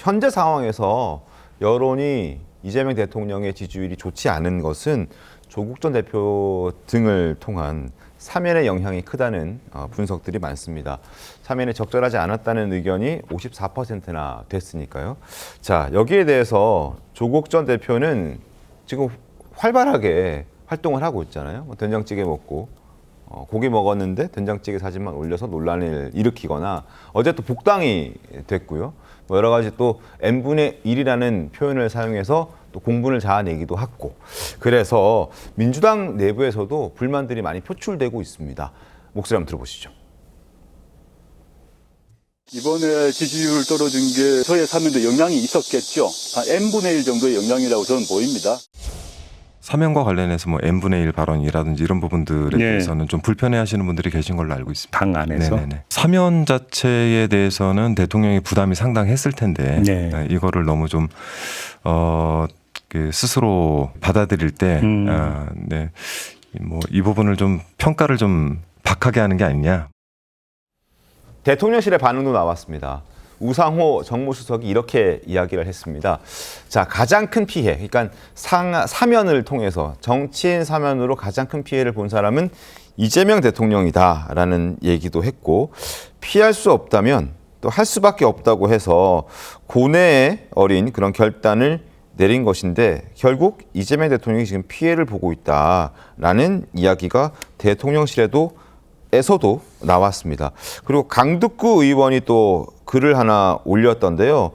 현재 상황에서 여론이 이재명 대통령의 지지율이 좋지 않은 것은 조국 전 대표 등을 통한 사면의 영향이 크다는 어, 분석들이 많습니다. 사면이 적절하지 않았다는 의견이 54%나 됐으니까요. 자, 여기에 대해서 조국 전 대표는 지금 활발하게 활동을 하고 있잖아요. 뭐 된장찌개 먹고 어, 고기 먹었는데 된장찌개 사진만 올려서 논란을 일으키거나 어제 또 복당이 됐고요. 뭐 여러 가지 또 n분의 1이라는 표현을 사용해서 또 공분을 자아내기도 했고 그래서 민주당 내부에서도 불만들이 많이 표출되고 있습니다. 목소리 한번 들어보시죠. 이번에 지지율 떨어진 게 저의 사면도 영향이 있었겠죠. 한 n분의 1 정도의 영향이라고 저는 보입니다. 사면과 관련해서 뭐 n분의 1 발언이라든지 이런 부분들에 예. 대해서는 좀 불편해하시는 분들이 계신 걸로 알고 있습니다. 당 안에서 네네네. 사면 자체에 대해서는 대통령이 부담이 상당했을 텐데 네. 네, 이거를 너무 좀 어, 그 스스로 받아들일 때, 음. 아, 네, 뭐 이 부분을 좀 평가를 좀 박하게 하는 게 아니냐. 대통령실의 반응도 나왔습니다. 우상호 정무수석이 이렇게 이야기를 했습니다. 자, 가장 큰 피해, 그러니까 상, 사면을 통해서 정치인 사면으로 가장 큰 피해를 본 사람은 이재명 대통령이다라는 얘기도 했고 피할 수 없다면 또 할 수밖에 없다고 해서 고뇌에 어린 그런 결단을 내린 것인데 결국 이재명 대통령이 지금 피해를 보고 있다라는 이야기가 대통령실에도 에서도 나왔습니다. 그리고 강득구 의원이 또 글을 하나 올렸던데요.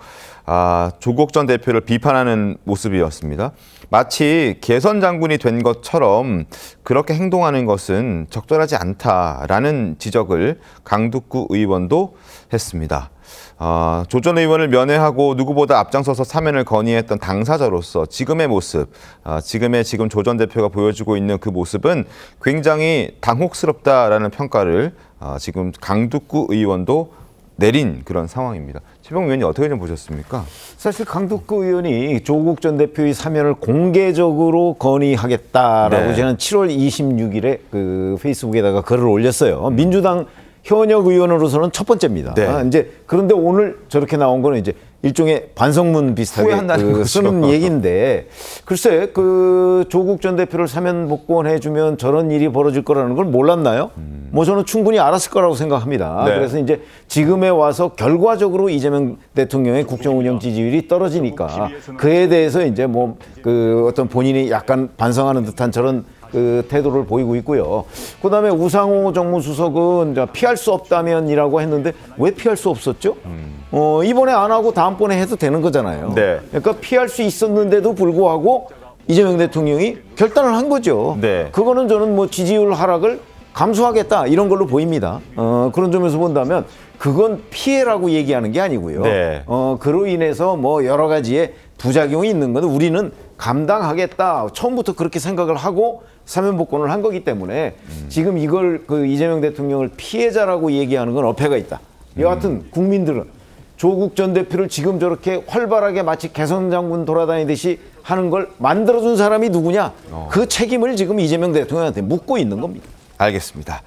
아, 조국 전 대표를 비판하는 모습이었습니다. 마치 개선 장군이 된 것처럼 그렇게 행동하는 것은 적절하지 않다라는 지적을 강득구 의원도 했습니다. 아, 조전 의원을 면회하고 누구보다 앞장서서 사면을 건의했던 당사자로서 지금의 모습, 아, 지금의 지금 조전 대표가 보여주고 있는 그 모습은 굉장히 당혹스럽다라는 평가를 아, 지금 강두구 의원도 내린 그런 상황입니다. 최병 의원이 어떻게 좀 보셨습니까? 사실 강덕구 의원이 조국 전 대표의 사면을 공개적으로 건의하겠다라고 네. 저는 7월 26일에 그 페이스북에다가 글을 올렸어요. 민주당 현역 의원으로서는 첫 번째입니다. 네. 아, 이제 그런데 오늘 저렇게 나온 거는 이제 일종의 반성문 비슷하게 후회한다는 그. 쓰는 얘기인데 글쎄 그 조국 전 대표를 사면 복권해 주면 저런 일이 벌어질 거라는 걸 몰랐나요? 뭐 저는 충분히 알았을 거라고 생각합니다. 네. 그래서 이제 지금에 와서 결과적으로 이재명 대통령의 국정 운영 지지율이 떨어지니까 그에 대해서 이제 뭐 그 어떤 본인이 약간 반성하는 듯한 저런 그 태도를 보이고 있고요. 그다음에 우상호 정무수석은 피할 수 없다면이라고 했는데 왜 피할 수 없었죠? 어, 이번에 안 하고 다음번에 해도 되는 거잖아요. 네. 그러니까 피할 수 있었는데도 불구하고 이재명 대통령이 결단을 한 거죠. 네. 그거는 저는 뭐 지지율 하락을 감수하겠다 이런 걸로 보입니다. 어, 그런 점에서 본다면 그건 피해라고 얘기하는 게 아니고요. 네. 어, 그로 인해서 뭐 여러 가지의 부작용이 있는 건데 우리는 감당하겠다. 처음부터 그렇게 생각을 하고 사면 복권을 한 거기 때문에 지금 이걸 그 이재명 대통령을 피해자라고 얘기하는 건 어폐가 있다. 여하튼 국민들은 조국 전 대표를 지금 저렇게 활발하게 마치 개선 장군 돌아다니듯이 하는 걸 만들어준 사람이 누구냐? 그 책임을 지금 이재명 대통령한테 묻고 있는 겁니다. 알겠습니다.